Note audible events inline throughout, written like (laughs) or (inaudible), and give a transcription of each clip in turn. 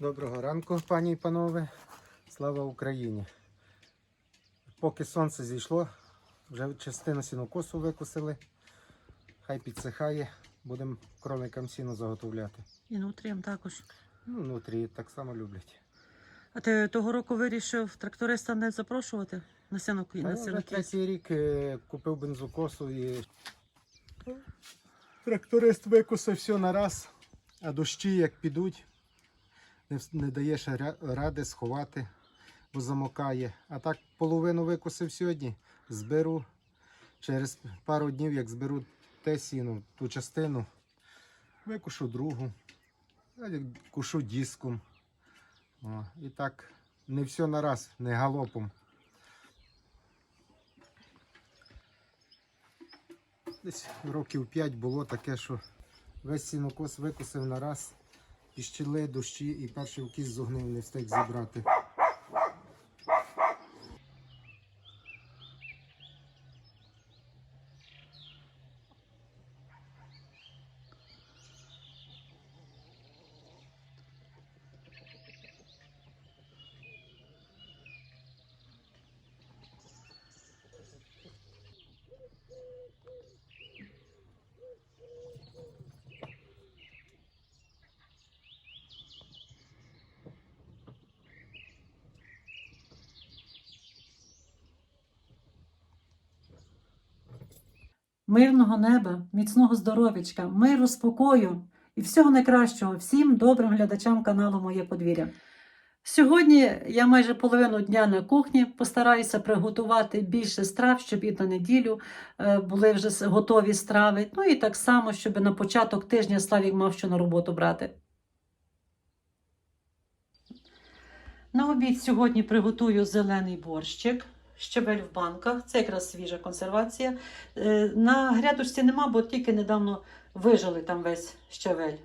Доброго ранку, пані і панове. Слава Україні. Поки сонце зійшло, вже частину сінокосу викосили. Хай підсихає, будемо кроликам сіно заготовляти. І нутріям також. Ну, внутрі так само люблять. А ти того року вирішив тракториста не запрошувати на синок Та на вже третій рік е, купив бензокосу і тракторист викосив все на раз, а дощі як підуть, не, не даєш ради сховати, бо замокає. А так половину викосив сьогодні, зберу. Через пару днів, як зберу те сіно, ту частину, викушу другу, кушу диском. О, і так не все на раз, не галопом. Десь років 5 було таке, що весь сінокос викосив на раз, піщили дощі і перший вкіс огнив не встиг зібрати. Мирного неба, міцного здоров'ячка, миру, спокою і всього найкращого всім добрим глядачам каналу Моє подвір'я. Сьогодні я майже половину дня на кухні постараюся приготувати більше страв, щоб і на неділю е, були вже готові страви. Ну і так само, щоб на початок тижня Славік мав що на роботу брати. На обід сьогодні приготую зелений борщик, щавель в банках. Це якраз свіжа консервація. Е, На грядочці нема, бо тільки недавно вижили там весь щавель.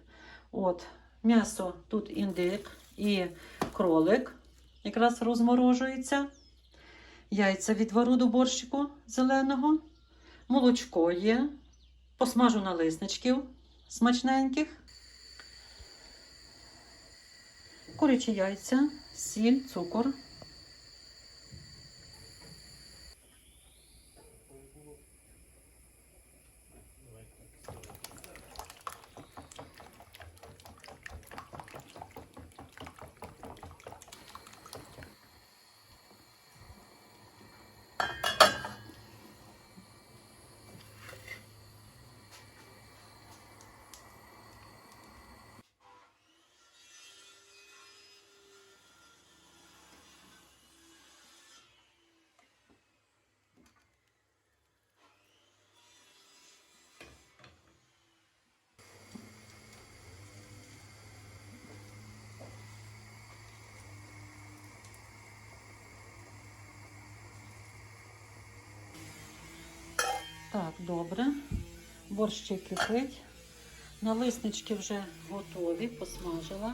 От, м'ясо тут індик і кролик якраз розморожується. Яйця від вару до борщику зеленого. Молочко є. Посмажу налисничків смачненьких. Курячі яйця, сіль, цукор. Так, добре. Борщик кипить. Налиснички вже готові, посмажила.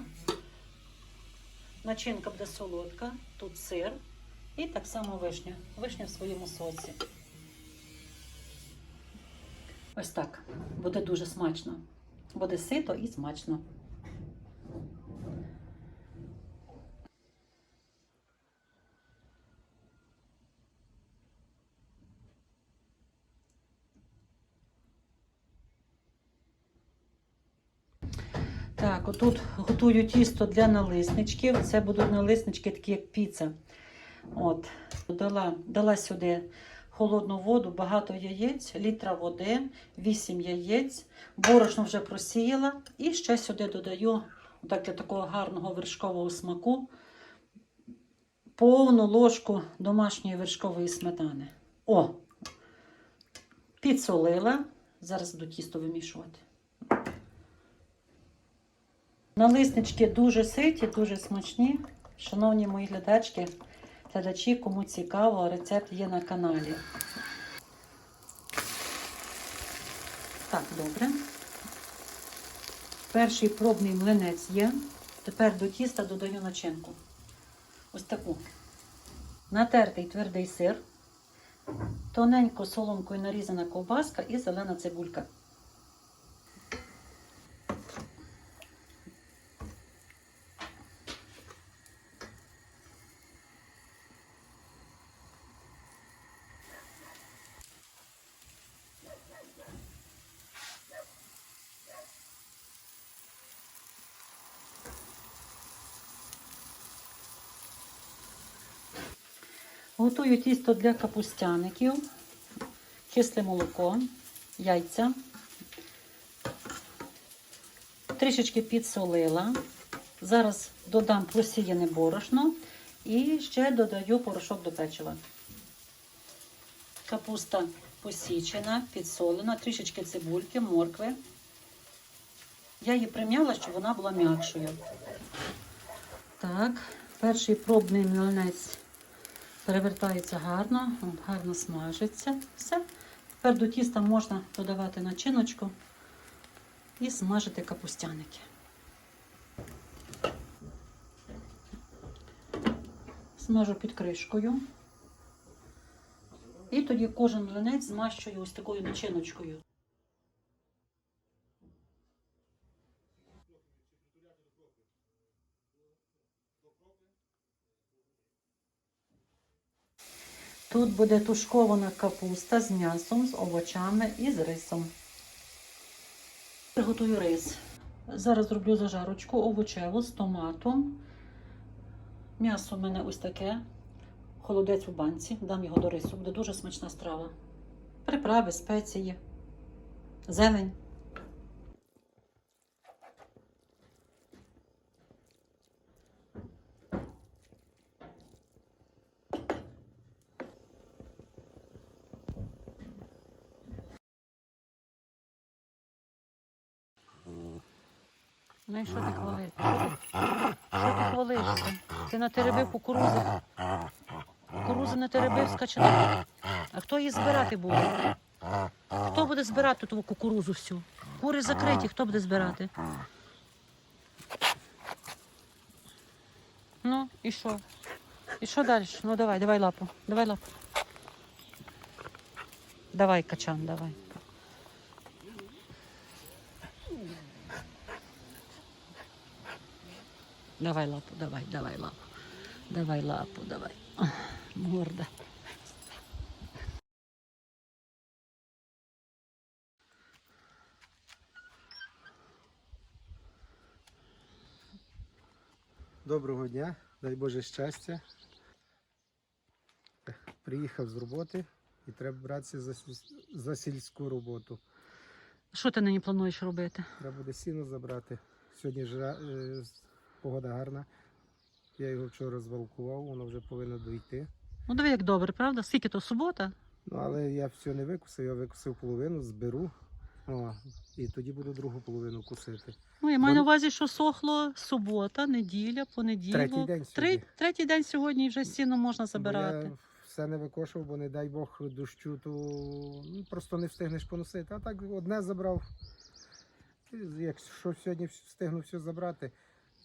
Начинка буде солодка, тут сир і так само вишня. Вишня в своєму соці. Ось так. Буде дуже смачно. Буде сито і смачно. Так, отут готую тісто для налисничків. Це будуть налиснички такі, як піца. От, дала, дала сюди холодну воду, багато яєць, літра води, 8 яєць, борошно вже просіяла. І ще сюди додаю так, для такого гарного вершкового смаку повну ложку домашньої вершкової сметани. О! Підсолила. Зараз буду тісто вимішувати. Налиснички дуже ситі, дуже смачні. Шановні мої глядачки, глядачі, кому цікаво, рецепт є на каналі. Так, добре. Перший пробний млинець є. Тепер до тіста додаю начинку. Ось таку. Натертий твердий сир, тоненько соломкою нарізана ковбаска і зелена цибулька. Готую тісто для капустяників, кисле молоко, яйця. Трішечки підсолила. Зараз додам просіяне борошно і ще додаю порошок до печива. Капуста посічена, підсолена, трішечки цибульки, моркви. Я її прим'яла, щоб вона була м'якшою. Так, перший пробний млинець перевертається гарно, гарно смажиться. Все. Тепер до тіста можна додавати начиночку і смажити капустяники. Смажу під кришкою. І тоді кожен млинець змащую ось такою начиночкою. Тут буде тушкована капуста з м'ясом, з овочами і з рисом. Приготую рис. Зараз зроблю зажарочку овочеву з томатом. М'ясо в мене ось таке. Холодець у банці. Дам його до рису. Буде дуже смачна страва. Приправи, спеції, зелень. Ну і що ти хвалиш? Що ти хвалишся? Ти натеребив кукурузи. Кукурузи натеребив скачана. А хто її збирати буде? Хто буде збирати ту кукурузу всю? Кури закриті, хто буде збирати? Ну, і що? І що далі? Ну давай, давай лапу. Давай лапу. Давай, качан, давай. Давай лапу, давай, давай лапу. Давай лапу, давай. Ах, Морда. Доброго дня, дай Боже щастя. Приїхав з роботи і треба братися за, за сільську роботу. Що ти нині плануєш робити? Треба буде сіно забрати. Сьогодні жара, е, погода гарна. Я його вчора звалкував, воно вже повинно дойти. Ну диви, як добре, правда? Скільки то субота? Ну, але я все не викусив, я викусив половину, зберу. О, і тоді буду другу половину кусити. Ну, я маю на увазі, що сохло субота, неділя, понеділок. Третій день Три, сьогодні. третій день сьогодні вже сіно можна Бо забирати. Я все не викошував, бо не дай Бог дощу, то ну, просто не встигнеш поносити. А так одне забрав. Якщо сьогодні встигну все забрати,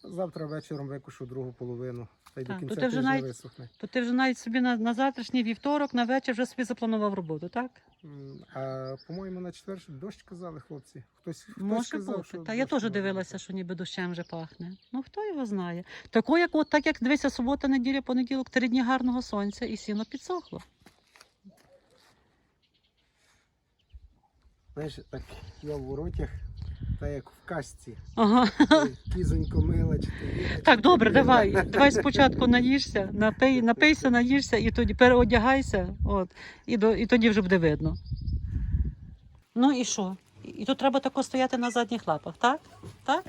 завтра вечором викушу другу половину. Та й Так, до то кінця ти вже тижня навіть- висохне. То ти вже навіть собі на, на завтрашній вівторок, на вечір вже собі запланував роботу, так? М, А по-моєму, на четвер дощ казали хлопці. Хтось, хтось Може сказав, бути. що Та я дощ теж має дивилася, бути. що ніби дощем вже пахне. Ну хто його знає? Тако, як от так як дивися, субота, неділя, понеділок, три дні гарного сонця і сіно підсохло. Знаєш, так я в воротях, та як в касті. Ага. Кізонько мила, чи ти Так, добре, давай. Давай спочатку наїшся, напий, напийся, наїшся і тоді переодягайся, от, і, до, і тоді вже буде видно. Ну і що? І тут треба тако стояти на задніх лапах, так? Так?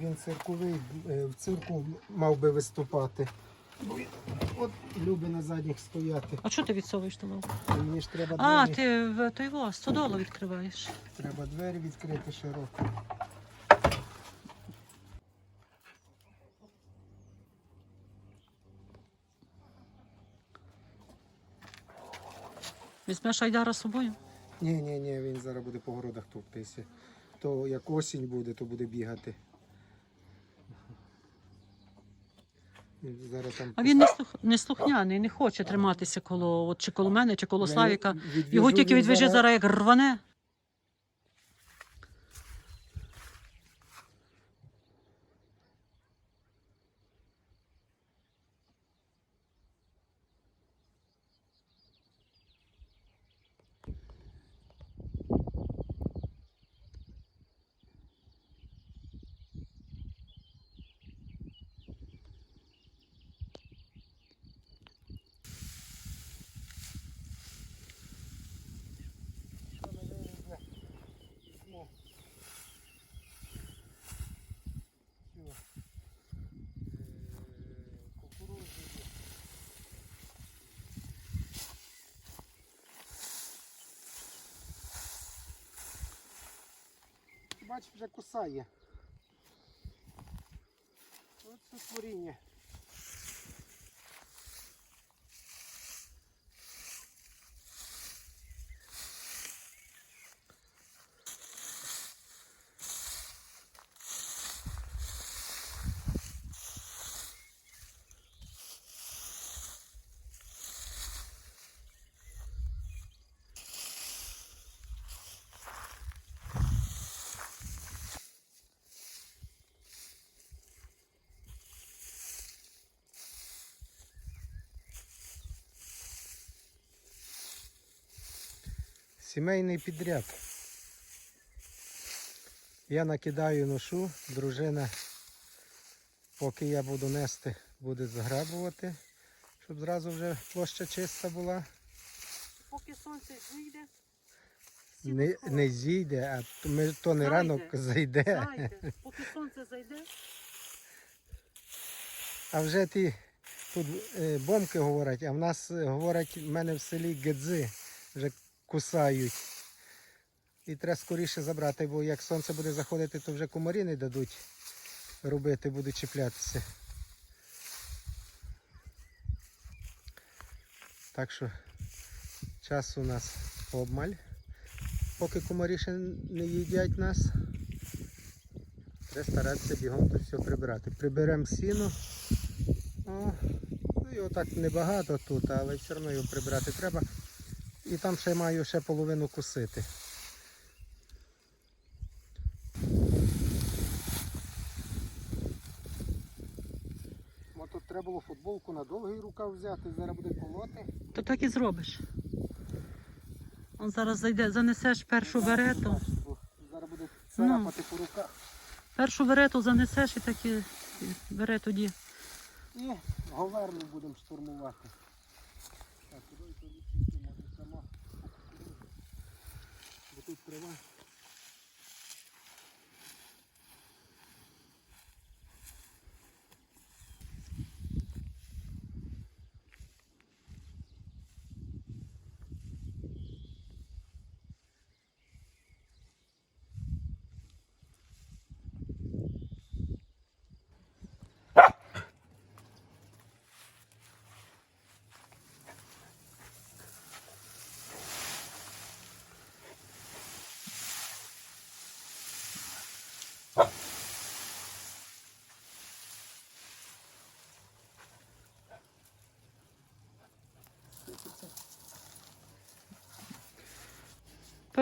Він цирковий, е, в цирку мав би виступати. От любить на задніх стояти. А що ти відсовуєш ту? Мені ж треба А, двері, ти в той во, стодолу відкриваєш. треба двері відкрити широко. Візьмеш Айдара з собою? Ні, ні, ні, він зараз буде по городах топтися. То як осінь буде, то буде бігати. Зараз там А він не, слух, не слухняний, не хоче триматися коло, от, чи коло мене, чи коло Славіка. Його тільки він відвяжи зараз як рване. Бач, вже кусає. Оце творіння. Сімейний підряд. Я накидаю ношу, дружина, поки я буду нести, буде зграбувати, щоб зразу вже площа чиста була. Поки сонце зійде, Не, не зійде, а то, ми, то не Зайде. ранок зайде. зайде. Поки сонце зайде, А вже ті тут е, бомки говорять, а в нас е, говорять, в мене в селі гедзи вже кусають. І треба скоріше забрати, бо як сонце буде заходити, то вже комарі не дадуть робити, будуть чіплятися. Так що час у нас обмаль. Поки комарі ще не їдять нас, треба старатися бігом то все прибирати. Приберемо сіно. О, ну його так небагато тут, але все одно його прибирати треба. І там ще маю ще половину кусити. Мо тут треба було футболку на довгий рукав взяти, зараз буде колоти. то так і зробиш. Он зараз зайде, занесеш першу верету. Бо Зараз буде царапати по руках. Першу верету занесеш і так і бере тоді. І говерну будемо штурмувати. Так, куди то лічити, може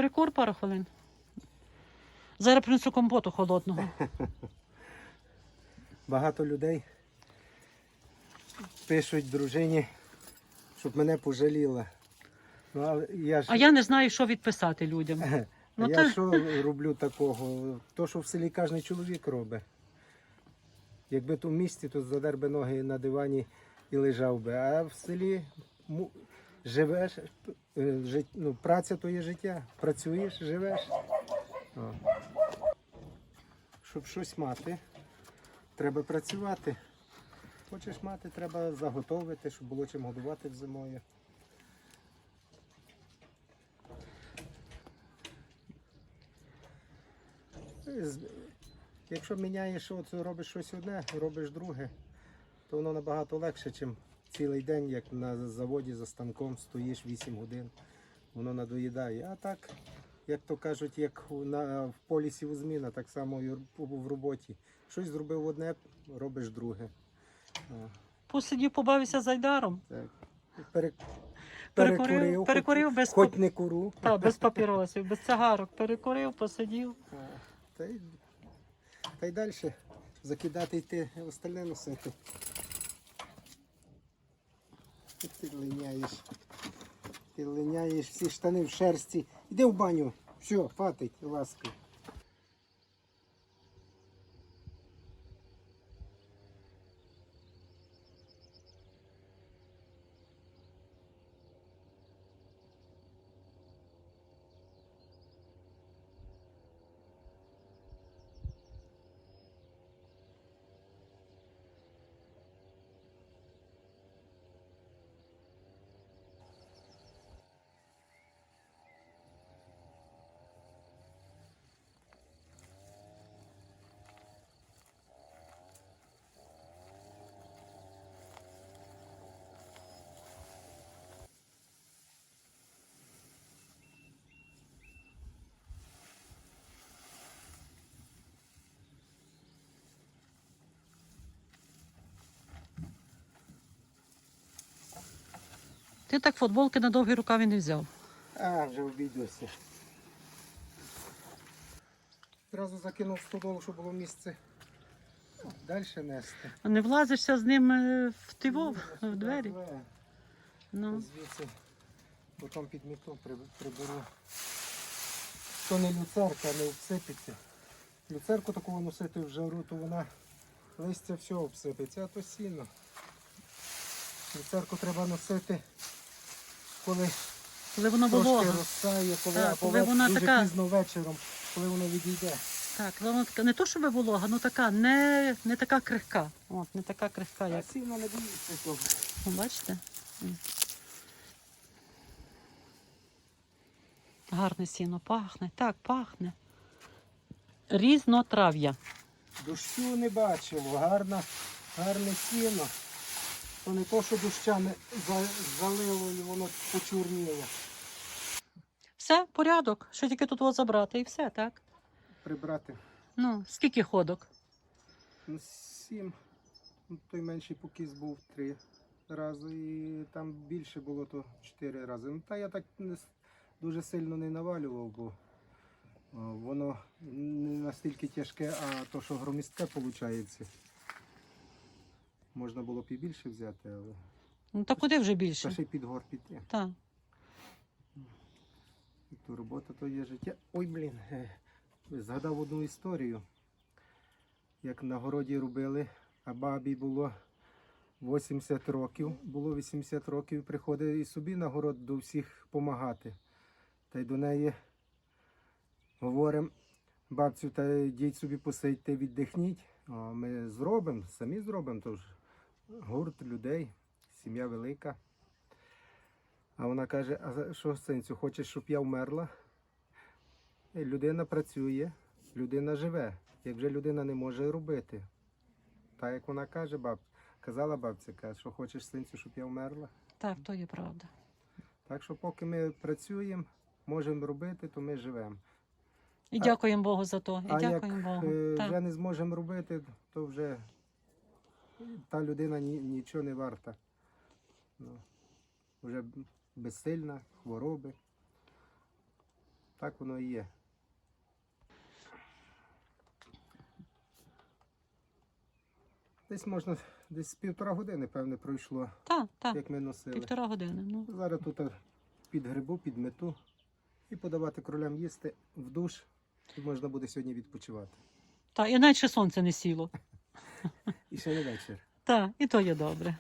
Перекур пару хвилин. Зараз принесу компоту холодного. (laughs) Багато людей пишуть дружині, щоб мене пожаліла. Ну, але я ж А я не знаю, що відписати людям. А (laughs) Ну, я та- що роблю такого? То, що в селі кожен чоловік робить. Якби то в місті, то задер би ноги на дивані і лежав би. А в селі живеш, е, ну, праця то є життя. Працюєш, живеш. О. Щоб щось мати, треба працювати. Хочеш мати, треба заготовити, щоб було чим годувати зимою. Якщо міняєш, от робиш щось одне, робиш друге, то воно набагато легше, ніж цілий день, як на заводі за станком стоїш 8 годин, воно надоїдає. А так, як то кажуть, як на, в полісі у зміна, так само і в роботі. Щось зробив одне, робиш друге. Посидів, побавився з Айдаром. так. Пере- Перекурив, хоч- перекурив без, хоч не куру. Та, без папіросів, без цигарок. Перекурив, посидів. А, Та й, та й далі закидати йти остальне носити. Ти линяєш. Ти линяєш всі штани в шерсті. Іди в баню. Все, хватить, ласка. Ти так футболки на довгі рукаві не взяв. А, вже обійдуся. Зразу закинув стодолу, щоб було місце. Далі нести. А не влазишся з ним е, в тивов, в двері. Ну. Звідси потім підміту при- приберу. То не люцерка, не обсипеться. Люцерку таку носити в жару, то вона листя все обсипеться, а то сіно. Люцерку треба носити, коли Коли воно трошки розтає, коли, Так, коли вона дуже така- пізно вечором, коли воно відійде. Так, воно така не то, щоб волога, ну така, не, не така крихка. От, не така крихка, А як. сіно не боїться того. Бачите? Гарне сіно пахне. Так, пахне. Різнотрав'я. Дощу не бачив, гарне сіно. То не то, що доща не залило і воно почорніло. Все, порядок. Що тільки тут от забрати і все, так? Прибрати. Ну, скільки ходок? Ну, сім. Ну, Той менший покіс був три рази, і там більше було то чотири рази. Ну, та я так не, дуже сильно не навалював, бо воно не настільки тяжке, а то, що громістке виходить. Можна було б і більше взяти, але Ну, та куди вже та більше? ще й під гор піти. Так. І То робота то є життя. Ой, блін. е, Згадав одну історію. Як на городі робили, а бабі було 80 років, було 80 років, приходить і собі на город до всіх допомагати. Та й до неї говоримо, бабцю, та йдіть собі посидьте, віддихніть. А ми зробимо, самі зробимо, то ж гурт людей, сім'я велика. А вона каже: а що синцю, хочеш, щоб я вмерла? Е, Людина працює, людина живе. Як вже людина не може робити. Так як вона каже, баб, казала бабця, каже, що хочеш синцю, щоб я вмерла. Так, то є правда. Так що поки ми працюємо, можемо робити, то ми живемо. І дякуємо Богу за то. І А як Богу. е, Так. вже не зможемо робити, то вже та людина ні, нічого не варта. Ну, вже безсильна, хвороби. Так воно і є. Десь можна, десь півтора години, певне, пройшло, Так, так. як ми носили. Півтора години. Ну. Зараз тут під грибу, під мету і подавати кролям їсти в душ, і можна буде сьогодні відпочивати. Так, і навіть ще сонце не сіло. І ще не вечір. Так, і то є добре.